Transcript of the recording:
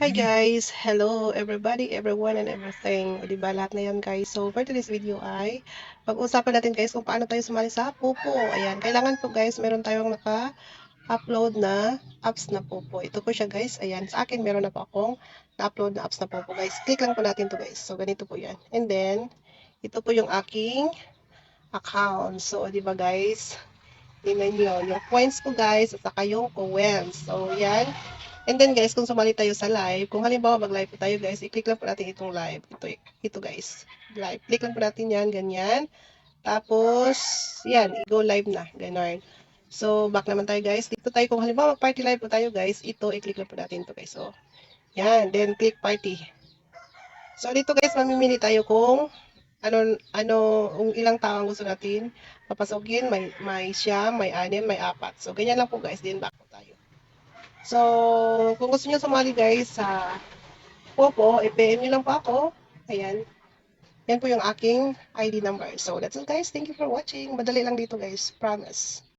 Hi guys! Hello everybody, everyone, and everything. O diba lahat na yan guys. So for today's video ay pag-usapan natin guys kung paano tayo sumali sa Popo. Ayan, kailangan po guys meron tayong naka-upload na apps na Popo. Ito po siya guys. Ayan, sa akin meron na po akong na-upload na apps na Popo guys. Click lang po natin to guys. So ganito po yan. And then, ito po yung aking account. So, di ba guys? Tingnan nyo. Yung points ko guys at saka yung coins. So, yan. And then guys, kung sumali tayo sa live, kung halimbawa mag-live tayo guys, i-click lang po natin itong live. Ito, ito guys. Live. Click lang po natin yan, ganyan. Tapos, yan, i-go live na. Ganon. So, back naman tayo guys. Dito tayo, kung halimbawa mag-party live po tayo guys, ito, i-click lang po natin ito guys. So, yan. Then, click party. So, dito guys, mamimili tayo kung ano, ano, kung ilang tao ang gusto natin papasukin. May, may siya, may anim, may apat. So, ganyan lang po guys. Then, back po tayo. So, kung gusto nyo sumali guys sa Popo, i-PM nyo lang po ako. Ayan. Yan po yung aking ID number. So, that's all guys. Thank you for watching. Madali lang dito guys. Promise.